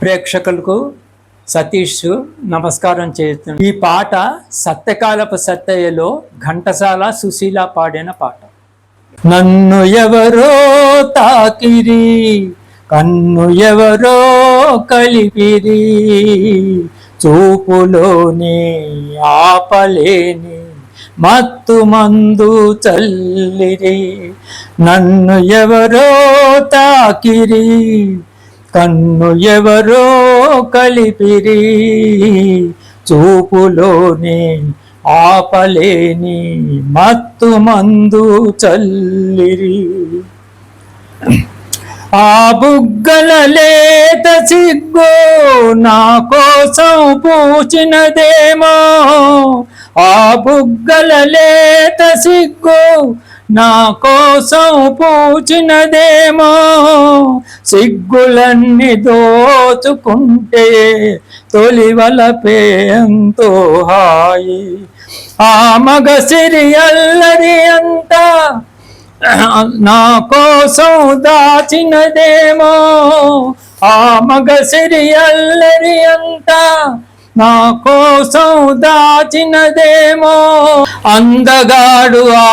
ప్రేక్షకులకు సతీష్ నమస్కారం చేస్తున్నాను. ఈ పాట సత్యకాలపు సత్తయ్యలో ఘంటసాల సుశీల పాడిన పాట. నన్ను ఎవరో తాకిరి కన్ను ఎవరో కలిపిరి చూపులోనే ఆపలేని మత్తు మందు చల్లిరి. నన్ను ఎవరో తాకిరి కన్ను ఎవరో కలిపిరి చూపులోనే ఆపలేని మత్తు మందు చల్లిరి. ఆ బుగ్గల లేత సిగ్గో నా కోసం పూచినదేమో. ఆ బుగ్గల లేత సిగ్గో నా కోసం పూచినదేమో సిగ్గులన్నీ దోచుకుంటే తొలివలపే ఎంతో హాయి. ఆ మగ సిరి అల్లరి అంతా నా కోసం దాచినదేమో. ఆ మగ సిరి అల్లరి అంతా నా కోసం దాచినదేమో. అందగాడు ఆ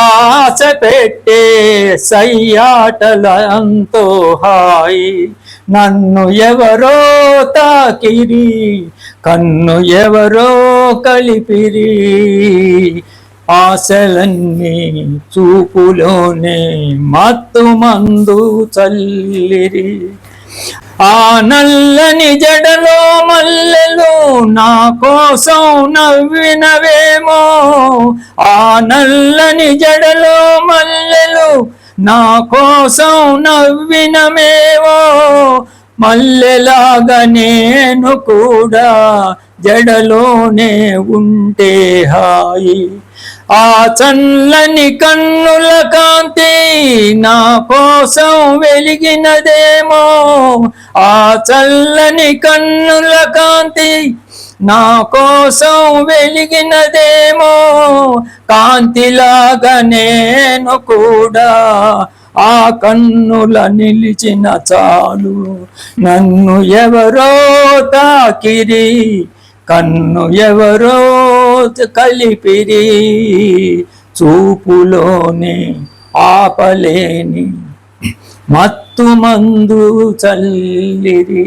పెట్టే సయ్యాటలంతో హాయి. నన్ను ఎవరో తాకిరి కన్ను ఎవరో కలిపిరి. ఆశలన్నీ చూపులోనే మత్తు మందు చల్లిరి. ఆ నల్లని జడలో మల్లెలు నా కోసం నవ్వినవేమో. ఆ నల్లని జడలో మల్లెలు నా కోసం నవ్వినమేవో మల్లెలాగా నేను కూడా జడలోనే ఉంటే హాయి. ఆ చల్లని కన్నుల కాంతి నా కోసం వెలిగినదేమో. ఆ చల్లని కన్నుల కాంతి నా కోసం వెలిగినదేమో. కాంతిలాగా నేను కూడా ఆ కన్నుల నిలిచిన చాలు. నన్ను ఎవరో తాకిరి కన్ను ఎవరో కలిపిరి. చూపులోనే ఆపలేని మత్ మందు చల్లిరి